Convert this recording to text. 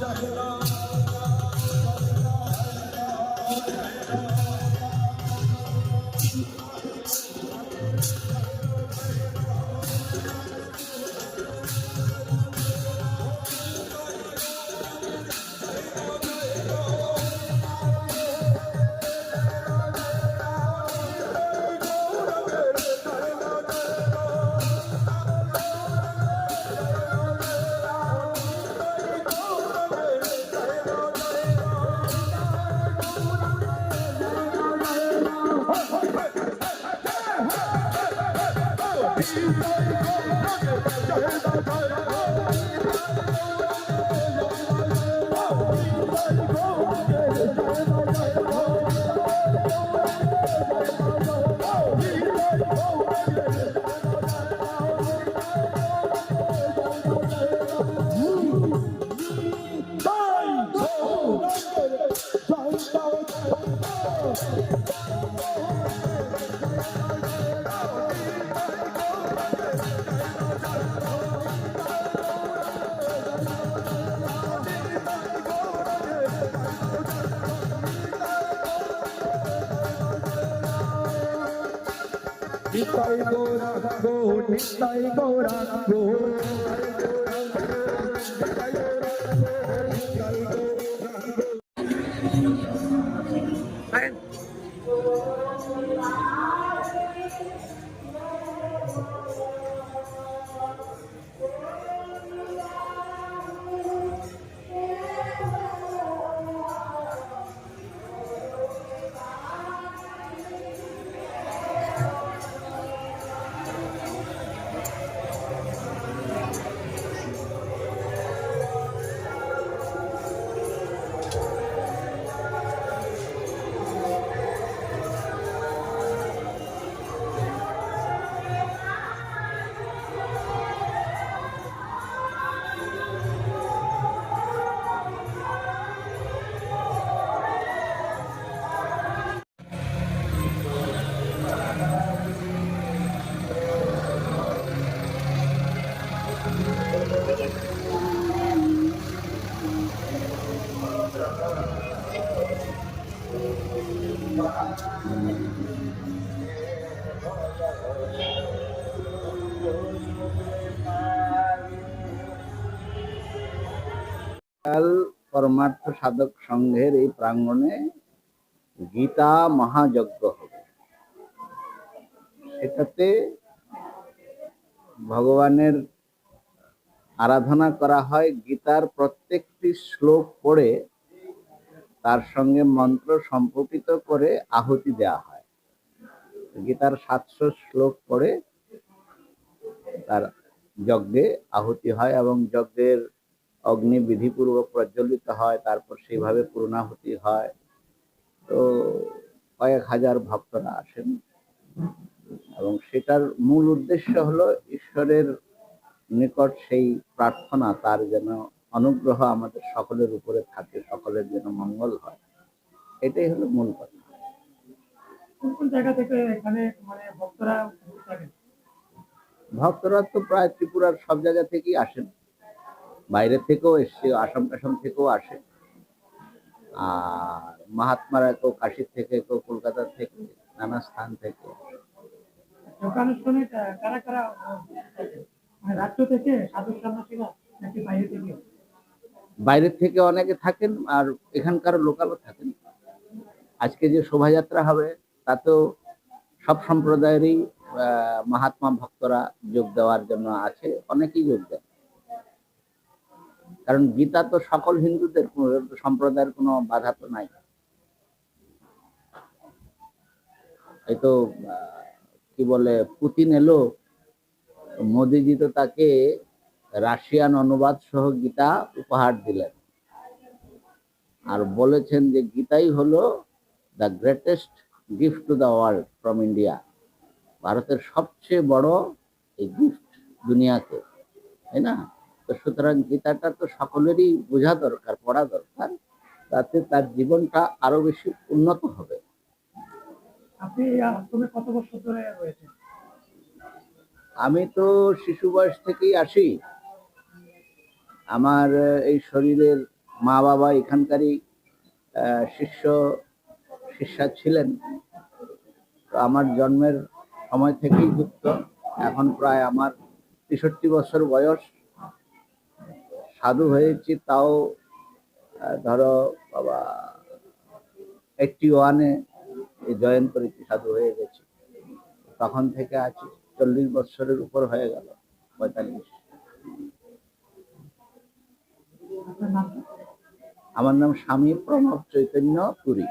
জাহেলা নিতাই গোরা গো। নিতাই গোরা গো। নিতাই কাল পরমার্থ সাধক সংঘের এই প্রাঙ্গণে গীতা মহাযজ্ঞ হবে। সেটাতে ভগবানের আরাধনা করা হয়, গীতার প্রত্যেকটি শ্লোক পড়ে তার সঙ্গে মন্ত্র সম্পর্কিত করে আহুতি দেওয়া হয়। গীতার সাতশো শ্লোক পড়ে তার যজ্ঞে আহুতি হয় এবং যজ্ঞের অগ্নি বিধিপূর্বক প্রজ্বলিত হয়, তারপর সেইভাবে পূর্ণাহুতি হয়। তো কয়েক হাজার ভক্তরা আসেন এবং সেটার মূল উদ্দেশ্য হলো ঈশ্বরের নিকট সেই প্রার্থনা তার যেন অনুগ্রহ আমাদের সকলের উপরে থাকে সকলের যেন মঙ্গল হয়। এটাই হলো মূল কথা। মানে ভক্তরা তো প্রায় ত্রিপুরার সব জায়গা থেকেই আসেন। বাইরে থেকেও এসছে আসাম টাসাম থেকেও আসে। আর মহাত্মারা কেউ কাশি থেকে কেউ কলকাতা থেকে নানা স্থান থেকে? মানে বাইরে থেকে? বাইরে থেকে অনেকে থাকেন আর এখানকার লোকালও থাকেন। আজকে যে শোভাযাত্রা হবে, তাতেও সব সম্প্রদায়েরই মহাত্মা ভক্তরা যোগ দেওয়ার জন্য আছে, অনেকেই যোগ দেন। কারণ গীতা তো সকল হিন্দুদের সম্প্রদায়ের কোনো বাধা তো নাই। এই তো কি বলে, পুতিন এলো মোদিজি তো তাকে রাশিয়ান অনুবাদ সহ গীতা উপহার দিলেন। আর বলেছেন যে গীতাই হলো the greatest gift to the world from India ভারতের সবচেয়ে বড় এই গিফট দুনিয়াকে তাই না? তো সুতরাং গীতাটা তো সকলেরই বোঝা দরকার, পড়া দরকার। তাতে তার জীবনটা আরও বেশি উন্নত হবে। আপনি কত বছর ধরে রয়েছেন? আমি তো শিশু বয়স থেকেই আসি। আমার এই শরীরের মা বাবা এখানকারই শিষ্য, শিষ্যা ছিলেন। তো আমার জন্মের সময় থেকেই যুক্ত। এখন প্রায় আমার তেষট্টি বছর বয়স। সাধু হয়েছি তাও ধরো বাবা, এইটটি ওয়ানে জয়েন করেছি, সাধু হয়ে গেছি। তখন থেকে আছি। চল্লিশ বছরের উপর হয়ে গেল পঁয়তাল্লিশ। আমার নাম স্বামী প্রণব চৈতন্য পুরী।